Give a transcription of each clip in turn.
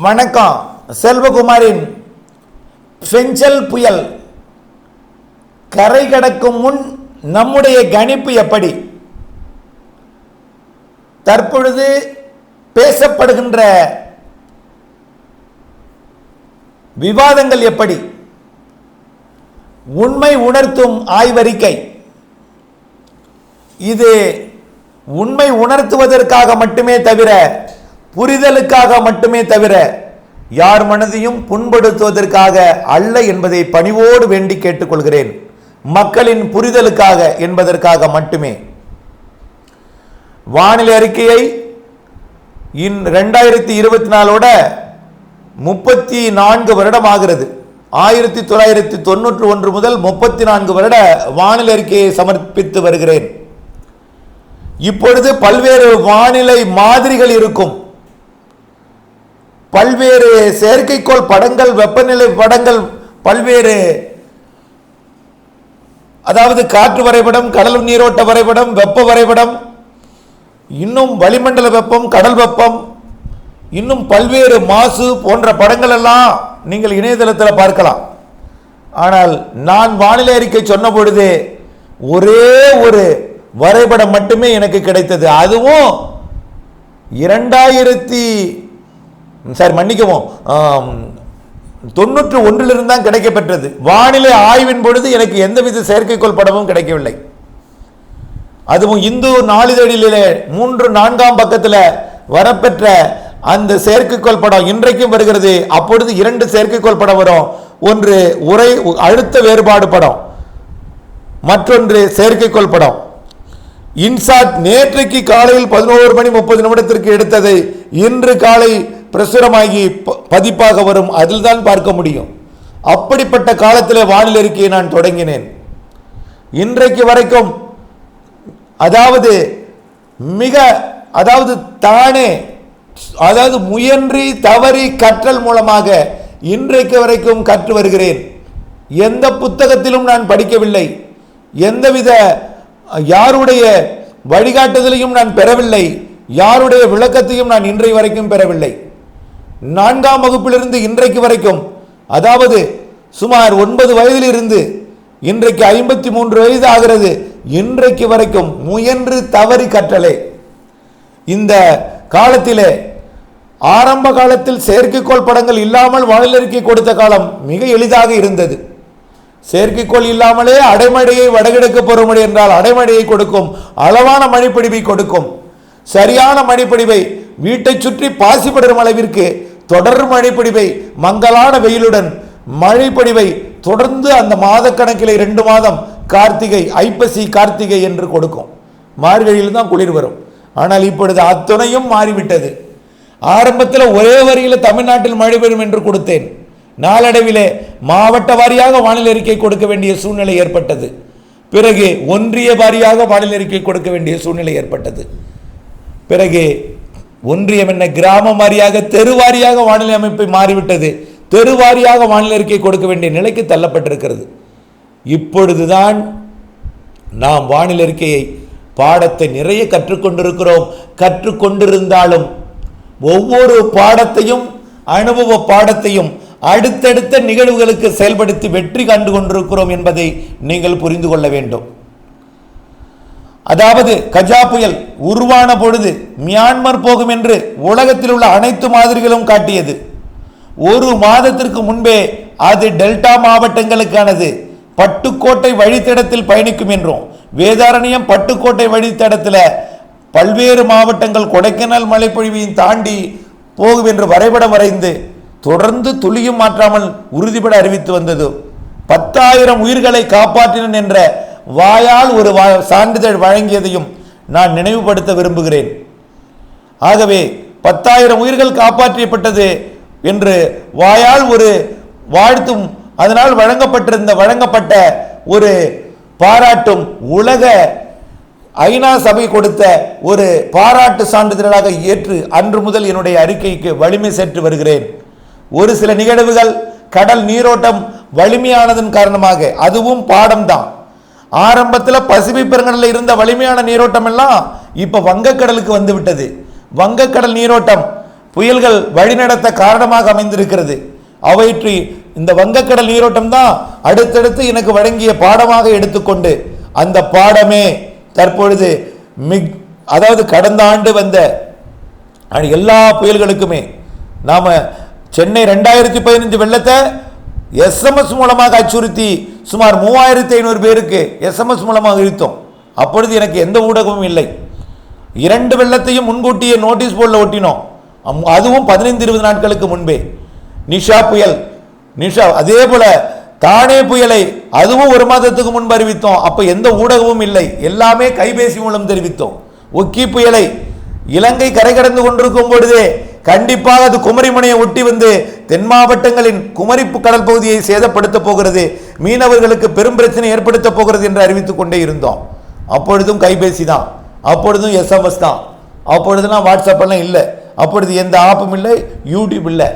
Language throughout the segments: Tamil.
வணக்கம். செல்வகுமாரின் செஞ்சல் புயல். கரை கடக்கும் முன் நம்முடைய கணிப்பு எப்படி? தற்பொழுது பேசப்படுகின்ற விவாதங்கள் எப்படி? உண்மை உணர்த்தும் ஆய்வறிக்கை. இது உண்மை உணர்த்துவதற்காக மட்டுமே தவிர புரிதலுக்காக மட்டுமே தவிர யார் மனதையும் புண்படுத்துவதற்காக அல்ல என்பதை பணிவோடு வேண்டி கேட்டுக்கொள்கிறேன். மக்களின் புரிதலுக்காக என்பதற்காக மட்டுமே. வானிலை அறிக்கையை இன் ரெண்டாயிரத்தி இருபத்தி நாலோட முப்பத்தி நான்கு வருடம் ஆகிறது ஆயிரத்தி தொள்ளாயிரத்தி தொண்ணூற்றி ஒன்று முதல் முப்பத்தி நான்கு வருட வானிலை அறிக்கையை சமர்ப்பித்து வருகிறேன். இப்பொழுது பல்வேறு வானிலை மாதிரிகள் இருக்கும். பல்வேறு செயற்கைக்கோள் படங்கள் வெப்பநிலை படங்கள் பல்வேறு அதாவது காற்று வரைபடம் கடல் நீரோட்ட வரைபடம் வெப்ப வரைபடம் இன்னும் வளிமண்டல வெப்பம் கடல் வெப்பம் இன்னும் பல்வேறு மாசு போன்ற படங்கள் எல்லாம் நீங்கள் இணையதளத்தில் பார்க்கலாம். ஆனால் நான் வானிலை அறிக்கை சொன்ன பொழுது ஒரே ஒரு வரைபடம் மட்டுமே எனக்கு கிடைத்தது. அதுவும் இரண்டாயிரத்தி சார் மன்னிக்கவும். தொண்ணூற்று ஒன்றிலிருந்து தான் கிடைக்கப்பெற்றது. வானிலை ஆய்வின் பொழுது எனக்கு எந்தவித செயற்கைக்கோள் படமும் கிடைக்கவில்லை. அதுவும் இந்து நாளிதழிலே மூன்று நான்காம் பக்கத்தில் வரப்பெற்ற அந்த செயற்கைக்கோள் படம் இன்றைக்கும் வருகிறது. அப்பொழுது இரண்டு செயற்கைக்கோள் படம் வரும். ஒன்று உரை அழுத்த வேறுபாடு படம். மற்றொன்று செயற்கைக்கோள் படம். இன்சாட் நேற்றைக்கு காலையில் பதினோரு மணி முப்பது நிமிடத்திற்கு எடுத்ததை இன்று காலை பிரசுரமாகி ப- பதிப்பாக வரும் அதில் தான் பார்க்க முடியும். அப்படிப்பட்ட காலத்தில் வானில் இருக்கையை நான் தொடங்கினேன். இன்றைக்கு வரைக்கும் அதாவது மிக அதாவது தானே அதாவது முயன்றி தவறி கற்றல் மூலமாக இன்றைக்கு வரைக்கும் கற்று வருகிறேன். எந்த புத்தகத்திலும் நான் படிக்கவில்லை. எந்தவித யாருடைய வழிகாட்டுதலையும் நான் பெறவில்லை. யாருடைய விளக்கத்தையும் நான் இன்றைய வரைக்கும் பெறவில்லை. நான்காம் வகுப்பிலிருந்து இன்றைக்கு வரைக்கும் அதாவது சுமார் ஒன்பது வயதிலிருந்து இன்றைக்கு ஐம்பத்தி மூன்று வயது ஆகிறது இன்றைக்கு வரைக்கும் முயன்று தவறி கற்றலே. இந்த காலத்திலே ஆரம்ப காலத்தில் செயற்கைக்கோள் படங்கள் இல்லாமல் வானிலை கொடுத்த காலம் மிக எளிதாக இருந்தது. செயற்கைக்கோள் இல்லாமலே அடைமடையை வடகிழக்கு பருவமழை என்றால் அடைமடையை கொடுக்கும் அளவான மணிப்பிடிவை கொடுக்கும். சரியான மணிப்பிடிவை வீட்டைச் சுற்றி பாசிபடரும் அளவிற்கு தொடர் மழைப்பொழிவை மங்கலான வெயிலுடன் மழைப்பொழிவை தொடர்ந்து அந்த மாதக்கணக்கில் ரெண்டு மாதம் கார்த்திகை ஐப்பசி கார்த்திகை என்று கொடுக்கும். மார்கழியில் தான் குளிர் வரும். ஆனால் இப்பொழுது அத்துணையும் மாறிவிட்டது. ஆரம்பத்தில் ஒரே வரியில் தமிழ்நாட்டில் மழை பெறும் என்று கொடுத்தேன். நாளடைவிலே மாவட்ட வாரியாக வானிலை அறிக்கை கொடுக்க வேண்டிய சூழ்நிலை ஏற்பட்டது. பிறகு ஒன்றிய வாரியாக வானிலை அறிக்கை கொடுக்க வேண்டிய சூழ்நிலை ஏற்பட்டது. பிறகு ஒன்றியம் என்ன கிராமம் வாரியாக தெரு வாரியாக வானிலை அமைப்பை மாறிவிட்டது. தெரு வாரியாக வானிலை அறிக்கை கொடுக்க வேண்டிய நிலைக்கு தள்ளப்பட்டிருக்கிறது. இப்பொழுதுதான் நாம் வானிலை அறிக்கையை பாடத்தை நிறைய கற்றுக்கொண்டிருக்கிறோம். கற்றுக்கொண்டிருந்தாலும் ஒவ்வொரு பாடத்தையும் அனுபவ பாடத்தையும் அடுத்தடுத்த நிகழ்வுகளுக்கு செயல்படுத்தி வெற்றி கண்டு கொண்டிருக்கிறோம் என்பதை நீங்கள் புரிந்து கொள்ள வேண்டும். அதாவது கஜா புயல் உருவான பொழுது மியான்மர் போகும் என்று உலகத்தில் உள்ள அனைத்து மாதிரிகளும் காட்டியது. ஒரு மாதத்திற்கு முன்பே அது டெல்டா மாவட்டங்களுக்கானது. பட்டுக்கோட்டை வழித்தடத்தில் பயணிக்கும் என்றும் வேதாரண்யம் பட்டுக்கோட்டை வழித்தடத்தில் பல்வேறு மாவட்டங்கள் கொடைக்கானல் மலைப்பொழிவையும் தாண்டி போகும் என்று வரைபடம் வரைந்து தொடர்ந்து துளியும் மாற்றாமல் உறுதிபட அறிவித்து வந்தது. பத்தாயிரம் உயிர்களை காப்பாற்றினன் என்ற வாயால் ஒரு சான்றிதழ் வழங்கியதையும் நான் நினைவுபடுத்த விரும்புகிறேன். ஆகவே பத்தாயிரம் உயிர்கள் காப்பாற்றப்பட்டது என்று வாயால் ஒரு வாழ்த்தும் அதனால் வழங்கப்பட்டிருந்த வழங்கப்பட்ட ஒரு பாராட்டும் உலக ஐநா சபை கொடுத்த ஒரு பாராட்டு சான்றிதழாக ஏற்று அன்று முதல் என்னுடைய அறிக்கைக்கு வலிமை சேர்த்து வருகிறேன். ஒரு சில நிகழ்வுகள் கடல் நீரோட்டம் வலிமையானதன் காரணமாக அதுவும் பாடம்தான். ஆரம்பத்தில் பசிபிக் பெருங்கடலில் இருந்த வலிமையான நீரோட்டம் எல்லாம் இப்போ வங்கக்கடலுக்கு வந்து விட்டது வங்கக்கடல் நீரோட்டம் புயல்கள் வழிநடத்த காரணமாக அமைந்திருக்கிறது. அவற்றை இந்த வங்கக்கடல் நீரோட்டம் தான் அடுத்தடுத்து எனக்கு வழங்கிய பாடமாக எடுத்துக்கொண்டு அந்த பாடமே தற்பொழுது மிக் அதாவது கடந்த ஆண்டு வந்த எல்லா புயல்களுக்குமே நாம் சென்னை ரெண்டாயிரத்தி பதினஞ்சு வெள்ளத்தை எஸ்எம்எஸ் மூலமாக அச்சுறுத்தி சுமார் மூவாயிரத்தி ஐநூறு பேருக்கு எஸ்எம்எஸ் மூலமாக இழுத்தோம். அப்பொழுது எனக்கு எந்த ஊடகமும் இல்லை. இரண்டு வெள்ளத்தையும் முன்கூட்டியே நோட்டீஸ் போர்டில் ஒட்டினோம். அதுவும் பதினைந்து இருபது நாட்களுக்கு முன்பே. நிஷா புயல். நிஷா அதே போல தானே புயலை அதுவும் ஒரு மாதத்துக்கு முன்பு அறிவித்தோம். அப்போ எந்த ஊடகமும் இல்லை. எல்லாமே கைபேசி மூலம் தெரிவித்தோம். ஒக்கி புயலை இலங்கை கரை கடந்து கொண்டிருக்கும் பொழுதே கண்டிப்பாக அது குமரிமுனையை ஒட்டி வந்து தென் மாவட்டங்களின் குமரிப்பு கடல் பகுதியை சேதப்படுத்த போகிறது. மீனவர்களுக்கு பெரும் பிரச்சனை ஏற்படுத்த போகிறது என்று அறிவித்துக் கொண்டே இருந்தோம். அப்பொழுதும் கைபேசி தான். அப்பொழுதும் எஸ்எம்எஸ் தான். அப்பொழுதுலாம் வாட்ஸ்அப்பெல்லாம் இல்லை. அப்பொழுது எந்த ஆப்பும் இல்லை யூடியூப் இல்லை.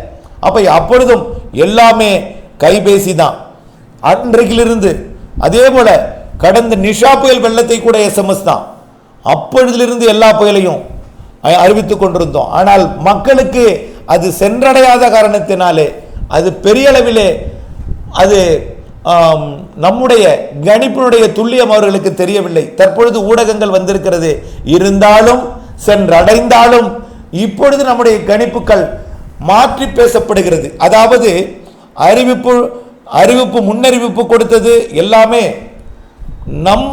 அப்போ அப்பொழுதும் எல்லாமே கைபேசி தான். அன்றைக்கிலிருந்து அதே போல கடந்த நிஷா புயல் வெள்ளத்தை கூட எஸ்எம்எஸ் தான். அப்பொழுதிலிருந்து எல்லா புயலையும் அறிவித்து அறிவித்துக் கொண்டிருந்தோம். ஆனால் மக்களுக்கு அது சென்றடையாத காரணத்தினாலே அது பெரிய அளவிலே அது நம்முடைய கணிப்பினுடைய துல்லியம் அவர்களுக்கு தெரியவில்லை. தற்பொழுது ஊடகங்கள் வந்திருக்கிறது. இருந்தாலும் சென்றடைந்தாலும் இப்பொழுது நம்முடைய கணிப்புகள் மாற்றி பேசப்படுகிறது. அதாவது அறிவிப்பு அறிவிப்பு முன்னறிவிப்பு கொடுத்தது எல்லாமே நம்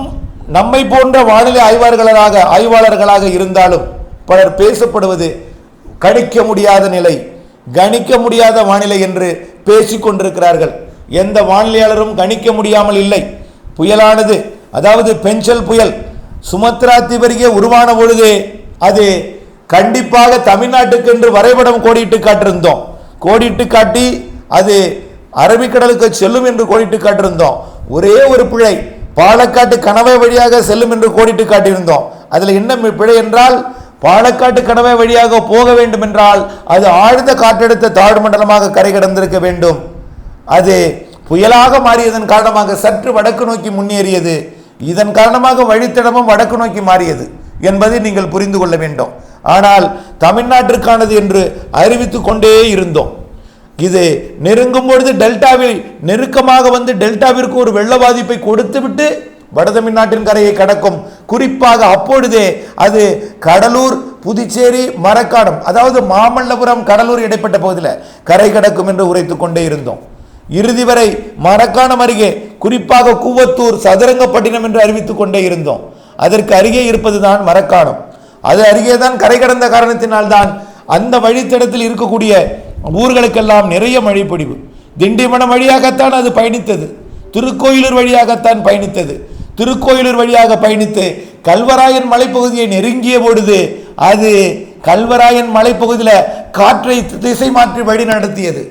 நம்மை போன்ற வானிலை ஆய்வாளர்களாக ஆய்வாளர்களாக இருந்தாலும் பலர் பேசப்படுவது கணிக்க முடியாத நிலை கணிக்க முடியாத வானிலை என்று பேசிக் கொண்டிருக்கிறார்கள். எந்த வானிலையாளரும் கணிக்க முடியாமல் இல்லை. புயலானது அதாவது பெஞ்சல் புயல் சுமத்ரா திபருகே உருவான பொழுது அது கண்டிப்பாக தமிழ்நாட்டுக்கு என்று வரைபடம் கோடிட்டு காட்டிருந்தோம். கோடிட்டு காட்டி அது அரபிக்கடலுக்கு செல்லும் என்று கோடிட்டு காட்டியிருந்தோம் ஒரே ஒரு பிழை பாலக்காட்டு கணவை வழியாக செல்லும் என்று கோடிட்டு காட்டியிருந்தோம். அதில் என்ன பிழை என்றால் பாலக்காட்டு கடமை வழியாக போக வேண்டும் என்றால் அது ஆழ்ந்த காற்றெடுத்த தாழ்வு மண்டலமாக கரை கடந்திருக்க வேண்டும். அது புயலாக மாறியதன் காரணமாக சற்று வடக்கு நோக்கி முன்னேறியது. இதன் காரணமாக வழித்தடமும் வடக்கு நோக்கி மாறியது என்பதை நீங்கள் புரிந்து கொள்ள வேண்டும். ஆனால் தமிழ்நாட்டிற்கானது என்று அறிவித்து கொண்டே இருந்தோம். இது நெருங்கும் பொழுது டெல்டாவில் நெருக்கமாக வந்து டெல்டாவிற்கு ஒரு வெள்ள பாதிப்பை கொடுத்துவிட்டு வடதமிழ்நாட்டின் கரையை கடக்கும். குறிப்பாக அப்பொழுதே அது கடலூர் புதுச்சேரி மரக்காடம் அதாவது மாமல்லபுரம் கடலூர் இடைப்பட்ட பகுதியில் கரை கடக்கும் என்று உரைத்து கொண்டே இருந்தோம். இறுதி வரை மரக்காணம் அருகே குறிப்பாக கூவத்தூர் சதுரங்கப்பட்டினம் என்று அறிவித்துக் கொண்டே இருந்தோம். அதற்கு அருகே இருப்பதுதான் மரக்காணம். அது அருகே தான் கரை கடந்த காரணத்தினால்தான் அந்த வழித்தடத்தில் இருக்கக்கூடிய ஊர்களுக்கெல்லாம் நிறைய மழை திண்டிமனம் திண்டிவனம் வழியாகத்தான் அது பயணித்தது. திருக்கோயிலூர் வழியாகத்தான் பயணித்தது. திருக்கோயிலூர் வழியாக பயணித்து கல்வராயன் மலைப்பகுதியை நெருங்கிய பொழுது அது கல்வராயன் மலைப்பகுதியில் காற்றை திசை மாற்றி வழி நடத்தியது.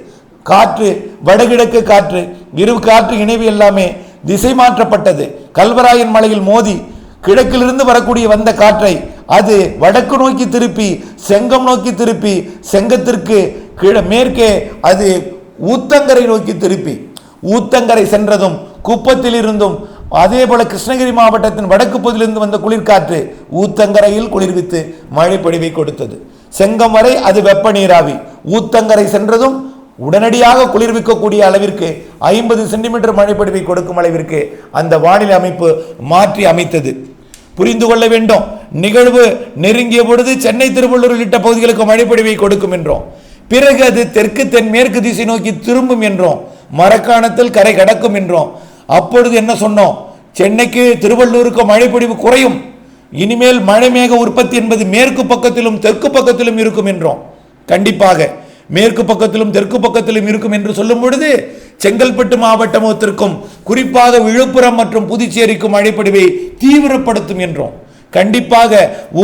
காற்று வடகிழக்கு காற்று இரு காற்று இணைவு எல்லாமே திசை மாற்றப்பட்டது. கல்வராயன் மலையில் மோதி கிழக்கிலிருந்து வரக்கூடிய வந்த காற்றை அது வடக்கு நோக்கி திருப்பி செங்கம் நோக்கி திருப்பி செங்கத்திற்கு கிழ மேற்கே அது ஊத்தங்கரை நோக்கி திருப்பி. ஊத்தங்கரை சென்றதும் குப்பத்தில் இருந்தும் அதே போல கிருஷ்ணகிரி மாவட்டத்தின் வடக்கு பகுதியிலிருந்து வந்த குளிர்காற்று ஊத்தங்கரையில் குளிர்வித்து மழை பொழிவை கொடுத்தது. செங்கம் வரை அது வெப்ப நீராவி. ஊத்தங்கரை சென்றதும் உடனடியாக குளிர்விக்கக்கூடிய அளவிற்கு ஐம்பது சென்டிமீட்டர் மழைப்பொழிவை கொடுக்கும் அளவிற்கு அந்த வானிலை அமைப்பு மாற்றி அமைத்தது. புரிந்து கொள்ள வேண்டும். நிகழ்வு நெருங்கிய பொழுது சென்னை திருவள்ளூர் உள்ளிட்ட பகுதிகளுக்கு மழைப்பொழிவை கொடுக்கும் என்றோம். பிறகு அது தெற்கு தென் மேற்கு திசை நோக்கி திரும்பும் என்றோம். மரக்காணத்தில் கரை கடக்கும் என்றோம். அப்பொழுது என்ன சொன்னோம்? சென்னைக்கு திருவள்ளூருக்கு மழைப்பொழிவு குறையும். இனிமேல் மழை மேக உற்பத்தி என்பது மேற்கு பக்கத்திலும் தெற்கு பக்கத்திலும் இருக்கும் என்றோம். கண்டிப்பாக மேற்கு பக்கத்திலும் தெற்கு பக்கத்திலும் இருக்கும் என்று சொல்லும் பொழுது செங்கல்பட்டு மாவட்டத்திற்கும் குறிப்பாக விழுப்புரம் மற்றும் புதுச்சேரிக்கும் மழைப்பொழிவை தீவிரப்படுத்தும் என்றோம். கண்டிப்பாக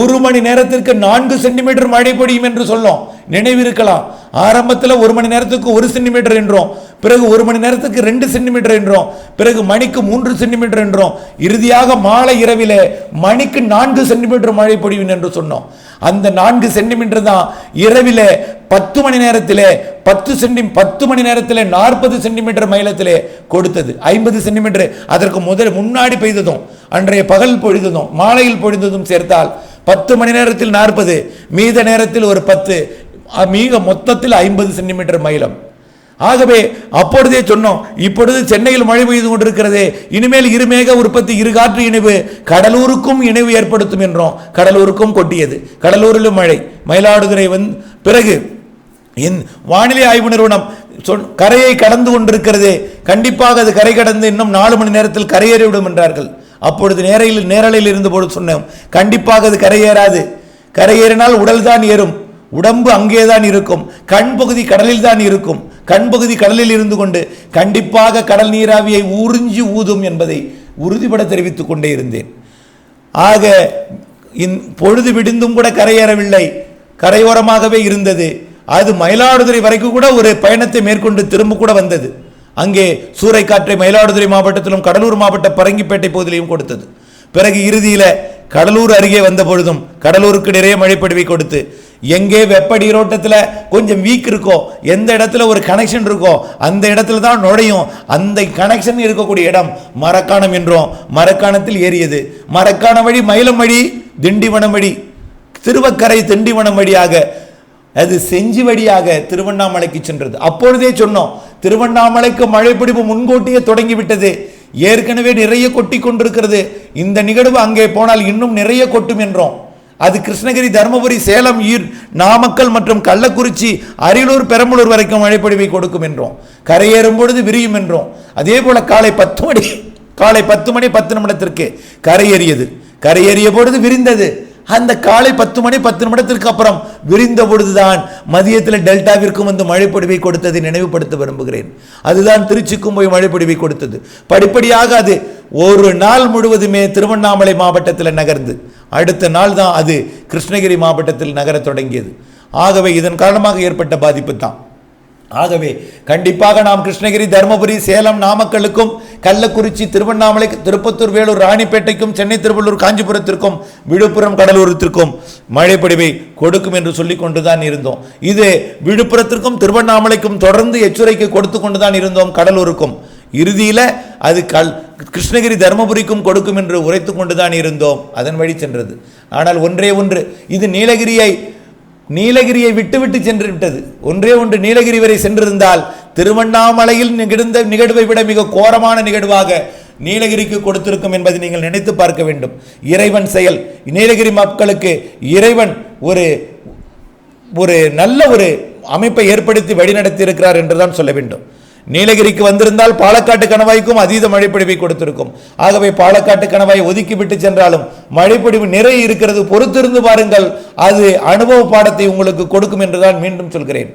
ஒரு மணி நேரத்திற்கு நான்கு சென்டிமீட்டர் மழை பொழியும் என்று சொல்லும். நினைவிருக்கலாம். ஆரம்பத்தில் ஒரு மணி நேரத்துக்கு ஒரு சென்டிமீட்டர் என்றோம் பிறகு ஒரு மணி நேரத்துக்கு ரெண்டு சென்டிமீட்டர் என்றோம் பிறகு மணிக்கு மூன்று சென்டிமீட்டர் என்றோம் இறுதியாக மாலை இரவிலே மணிக்கு நான்கு சென்டிமீட்டர் மழை பொழியும் என்று சொன்னோம். அந்த நான்கு சென்டிமீட்டர் தான் இரவிலே பத்து மணி நேரத்திலே பத்து சென்டி பத்து மணி நேரத்திலே நாற்பது சென்டிமீட்டர் மைலத்திலே கொடுத்தது. ஐம்பது சென்டிமீட்டர் அதற்கு முதல் முன்னாடி பெய்ததும் அன்றைய பகல் பொழிந்ததும் மாலையில் பொழிந்ததும் சேர்த்தால் பத்து மணி நேரத்தில் நாற்பது மீத நேரத்தில் ஒரு பத்து மீக மொத்தத்தில் ஐம்பது சென்டிமீட்டர் மைலம் ஆகவே அப்பொழுதே சொன்னோம் இப்பொழுது சென்னையில் மழை பெய்து கொண்டிருக்கிறது இனிமேல் இருமேக உற்பத்தி இருகாற்று இணைவு கடலூருக்கும் இணைவு ஏற்படுத்தும் என்றோம். கடலூருக்கும் கொட்டியது. கடலூரிலும் மழை. மயிலாடுதுறை வந்து பிறகு என் வானிலை ஆய்வு நிறுவனம் சொல் கரையை கடந்து கொண்டிருக்கிறதே கண்டிப்பாக அது கரை கடந்து இன்னும் நாலு மணி நேரத்தில் கரையேறிவிடும் என்றார்கள். அப்பொழுது நேரையில் நேரலையில் இருந்தபோது சொன்னோம் கண்டிப்பாக அது கரையேறாது. கரையேறினால் உடல் தான் ஏறும். உடம்பு அங்கேதான் இருக்கும். கண் பகுதி கடலில் தான் இருக்கும். கண் பகுதி கடலில் இருந்து கொண்டு கண்டிப்பாக கடல் நீராவியை உறிஞ்சி ஊதும் என்பதை உறுதிபட தெரிவித்துக் கொண்டே இருந்தேன். ஆக இந் பொழுது விடிந்தும் கூட கரையேறவில்லை. கரையோரமாகவே இருந்தது. அது மயிலாடுதுறை வரைக்கும் கூட ஒரு பயணத்தை மேற்கொண்டு திரும்ப கூட வந்தது. அங்கே சூறைக்காற்றை மயிலாடுதுறை மாவட்டத்திலும் கடலூர் மாவட்ட பரங்கிப்பேட்டை பகுதியிலையும் கொடுத்தது. பிறகு இறுதியில் கடலூர் அருகே வந்த பொழுதும் கடலூருக்கு நிறைய மழைப்படுவை கொடுத்து எங்கே வெப்ப நீரோட்டத்தில் கொஞ்சம் வீக் இருக்கோ எந்த இடத்துல ஒரு கனெக்ஷன் இருக்கோ அந்த இடத்துல தான் நுழையும். அந்த கனெக்ஷன் இருக்கக்கூடிய இடம் மரக்காணம் என்றோம் மரக்காணத்தில் ஏறியது. மரக்காணம் வழி மயிலம் வழி திண்டிவனம் வழி திருவக்கரை திண்டிவனம் வழியாக அது செஞ்சி வழியாக திருவண்ணாமலைக்கு சென்றது. அப்பொழுதே சொன்னோம் திருவண்ணாமலைக்கு மழைப்பிடிப்பு முன்கூட்டியே தொடங்கிவிட்டது. ஏற்கனவே நிறைய கொட்டி கொண்டிருக்கிறது. இந்த நிகழ்வு அங்கே போனால் இன்னும் நிறைய கொட்டும் என்றோம். அது கிருஷ்ணகிரி தருமபுரி சேலம் ஈர் நாமக்கல் மற்றும் கள்ளக்குறிச்சி அரியலூர் பெரம்பலூர் வரைக்கும் மழைப்பொழிவை கொடுக்கும் என்றோம். கரையேறும் பொழுது விரியும் என்றோம். அதே போல காலை பத்து மணி காலை பத்து மணி பத்து நிமிடத்திற்கு கரையேறியது. கரையேறிய பொழுது விரிந்தது. அந்த காலை பத்து மணி பத்து நிமிடத்திற்கு அப்புறம் விரிந்த பொழுதுதான் மதியத்தில் டெல்டாவிற்கும் வந்து மழைப்பொடிவை கொடுத்ததை நினைவுபடுத்த விரும்புகிறேன். அதுதான் திருச்சிக்கும் போய் மழைப்பொடிவை கொடுத்தது. படிப்படியாக அது ஒரு நாள் முழுவதுமே திருவண்ணாமலை மாவட்டத்தில் நகர்ந்து அடுத்த நாள் தான் அது கிருஷ்ணகிரி மாவட்டத்தில் நகரத் தொடங்கியது. ஆகவே இதன் காரணமாக ஏற்பட்ட பாதிப்பு தான். ஆகவே கண்டிப்பாக நாம் கிருஷ்ணகிரி தருமபுரி சேலம் நாமக்கலுக்கும் கள்ளக்குறிச்சி திருவண்ணாமலை திருப்பத்தூர் வேலூர் ராணிப்பேட்டைக்கும் சென்னை திருவள்ளூர் காஞ்சிபுரத்திற்கும் விழுப்புரம் கடலூரத்திற்கும் மழைப்படிவை கொடுக்கும் என்று சொல்லிக் கொண்டுதான் இருந்தோம். இது விழுப்புரத்திற்கும் திருவண்ணாமலைக்கும் தொடர்ந்து எச்சரிக்கை கொடுத்து கொண்டு தான் இருந்தோம் கடலூருக்கும். இறுதியில் அது கல் கிருஷ்ணகிரி தருமபுரிக்கும் கொடுக்கும் என்று உரைத்து கொண்டுதான் இருந்தோம். அதன் வழி சென்றது. ஆனால் ஒன்றே ஒன்று இது நீலகிரியை நீலகிரியை விட்டுவிட்டு சென்று விட்டது ஒன்றே ஒன்று நீலகிரி வரை சென்றிருந்தால் திருவண்ணாமலையில் நிகழ்ந்த நிகழ்வை விட மிக கோரமான நிகழ்வாக நீலகிரிக்கு கொடுத்திருக்கும் என்பதை நீங்கள் நினைத்து பார்க்க வேண்டும். இறைவன் செயல். நீலகிரி மக்களுக்கு இறைவன் ஒரு ஒரு நல்ல ஒரு அமைப்பை ஏற்படுத்தி வழிநடத்தி இருக்கிறார் என்றுதான் சொல்ல வேண்டும். நீலகிரிக்கு வந்திருந்தால் பாலக்காட்டு கணவாய்க்கும் அதீத மழைப்பிடிவை கொடுத்திருக்கும். ஆகவே பாலக்காட்டு கணவாய் ஒதுக்கி விட்டு சென்றாலும் மழைப்பிடிவு நிறைய இருக்கிறது. பொறுத்திருந்து பாருங்கள் அது அனுபவ பாடத்தை உங்களுக்கு கொடுக்கும் என்றுதான் மீண்டும் சொல்கிறேன்.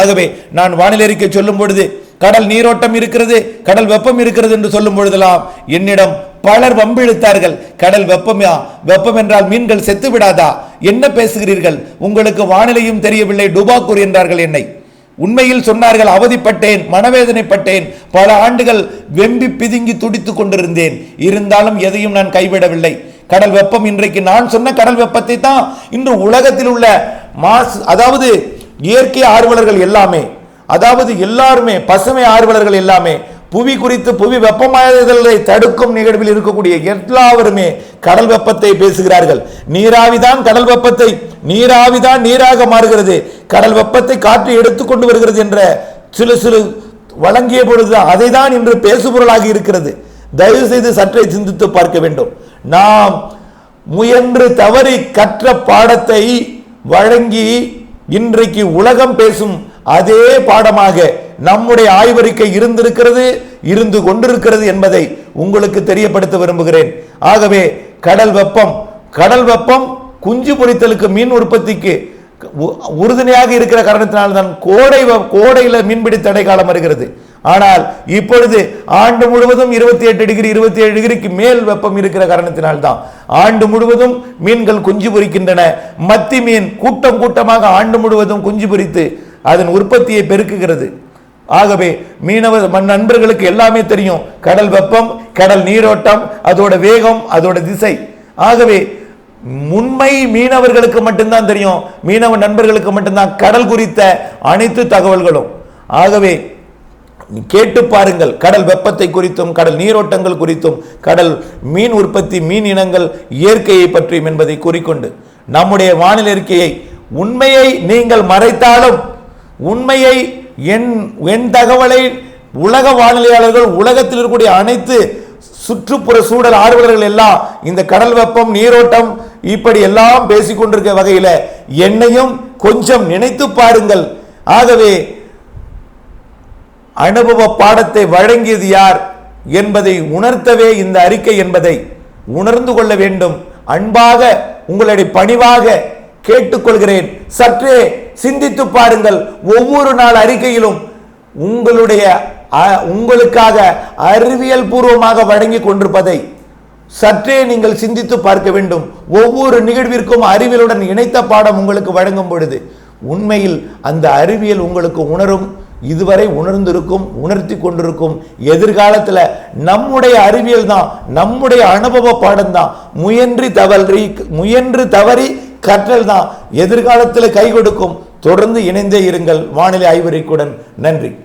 ஆகவே நான் வானிலை அறிக்கை சொல்லும் பொழுது கடல் நீரோட்டம் இருக்கிறது கடல் வெப்பம் இருக்கிறது என்று சொல்லும் பொழுதெல்லாம் என்னிடம் பலர் வம்பிழுத்தார்கள் கடல் வெப்பமா? வெப்பம் என்றால் மீன்கள் செத்து விடாதா? என்ன பேசுகிறீர்கள்? உங்களுக்கு வானிலையும் தெரியவில்லை டுபாக்கூர் என்றார்கள் என்னை. உண்மையில் சொன்னார்கள் அவதிப்பட்டேன் மனவேதனைப்பட்டேன் பல ஆண்டுகள் வெம்பி பிதுங்கி துடித்துக் கொண்டிருந்தேன். இருந்தாலும் எதையும் நான் கைவிடவில்லை. கடல் வெப்பம் இன்றைக்கு நான் சொன்ன கடல் வெப்பத்தை தான் இன்று உலகத்தில் உள்ள மாஸ் அதாவது இயற்கை ஆர்வலர்கள் எல்லாமே அதாவது எல்லாருமே பசுமை ஆர்வலர்கள் எல்லாமே புவி குறித்து புவி வெப்பமாதலை தடுக்கும் நிகழ்வில் இருக்கக்கூடிய எல்லாவருமே கடல் வெப்பத்தை பேசுகிறார்கள். நீராவிதான் கடல் வெப்பத்தை நீராவிதான் நீராக மாறுகிறது. கடல் வெப்பத்தை காற்று எடுத்துக்கொண்டு வருகிறது என்ற சிறு சிறு வழங்கிய பொழுது அதை தான் இன்று பேசுபொருளாக இருக்கிறது. தயவு செய்து சற்றே சிந்தித்து பார்க்க வேண்டும். நாம் முயன்று தவறி கற்ற பாடத்தை வழங்கி இன்றைக்கு உலகம் பேசும் அதே பாடமாக நம்முடைய ஆய்வறிக்கை இருந்திருக்கிறது இருந்து கொண்டிருக்கிறது என்பதை உங்களுக்கு தெரியப்படுத்த விரும்புகிறேன். ஆகவே கடல் வெப்பம் கடல் வெப்பம் குஞ்சு பொறித்தலுக்கு மீன் உற்பத்திக்கு உ- உறுதுணையாக இருக்கிற காரணத்தினால் தான் கோடை கோடையில் மீன்பிடி தடை காலம் வருகிறது. ஆனால் இப்பொழுது ஆண்டு முழுவதும் இருபத்தி எட்டு டிகிரி இருபத்தி ஏழு டிகிரிக்கு மேல் வெப்பம் இருக்கிற காரணத்தினால் தான் ஆண்டு முழுவதும் மீன்கள் குஞ்சு பொறிக்கின்றன. மத்தி மீன் கூட்டம் கூட்டமாக ஆண்டு முழுவதும் குஞ்சு பொறித்து அதன் உற்பத்தியை பெருக்குகிறது. ஆகவே மீனவ மண் நண்பர்களுக்கு எல்லாமே தெரியும். கடல் வெப்பம் கடல் நீரோட்டம் அதோட வேகம் அதோட திசை. ஆகவே உண்மை மீனவர்களுக்கு மட்டும்தான் தெரியும். மீனவ நண்பர்களுக்கு மட்டும்தான் கடல் குறித்த அனைத்து தகவல்களும். ஆகவே கேட்டு பாருங்கள். கடல் வெப்பத்தை குறித்தும் கடல் நீரோட்டங்கள் குறித்தும் கடல் மீன் உற்பத்தி மீன் இனங்கள் இயற்கையை பற்றியும் என்பதை கூறிக்கொண்டு நம்முடைய வானிலை அறிக்கையை உண்மையை நீங்கள் மறைத்தாலும் உண்மையை என் என் தகவலை உலக வானிலையாளர்கள் உலகத்தில் இருக்கக்கூடிய அனைத்து சுற்றுப்புற சூழல் ஆர்வலர்கள் எல்லாம் இந்த கடல் வெப்பம் நீரோட்டம் இப்படி எல்லாம் பேசிக்கொண்டிருக்க வகையில் என்னையும் கொஞ்சம் நினைத்து பாருங்கள். ஆகவே அனுபவ பாடத்தை வழங்கியது யார் என்பதை உணர்த்தவே இந்த அறிக்கை என்பதை உணர்ந்து கொள்ள வேண்டும். அன்பாக உங்களுடைய பணிவாக கேட்டுக்கொள்கிறேன். சற்றே சிந்தித்து பாருங்கள். ஒவ்வொரு நாள் அறிக்கையிலும் உங்களுடைய உங்களுக்காக அறிவியல் பூர்வமாக வழங்கி கொண்டிருப்பதை சற்றே நீங்கள் சிந்தித்து பார்க்க வேண்டும். ஒவ்வொரு நிகழ்விற்கும் அறிவியலுடன் இணைத்த பாடம் உங்களுக்கு வழங்கும் பொழுது உண்மையில் அந்த அறிவியல் உங்களுக்கு உணரும் இதுவரை உணர்ந்திருக்கும் உணர்த்தி கொண்டிருக்கும் எதிர்காலத்தில் நம்முடைய அறிவியல் தான் நம்முடைய அனுபவ பாடம் தான். முயன்று தவறி முயன்று தவறி கற்றல் தான். எதிர்காலத்தில் கை கொடுக்கும். தொடர்ந்து இணைந்தே இருங்கள். வானிலை ஐவரிக்குடன் நன்றி.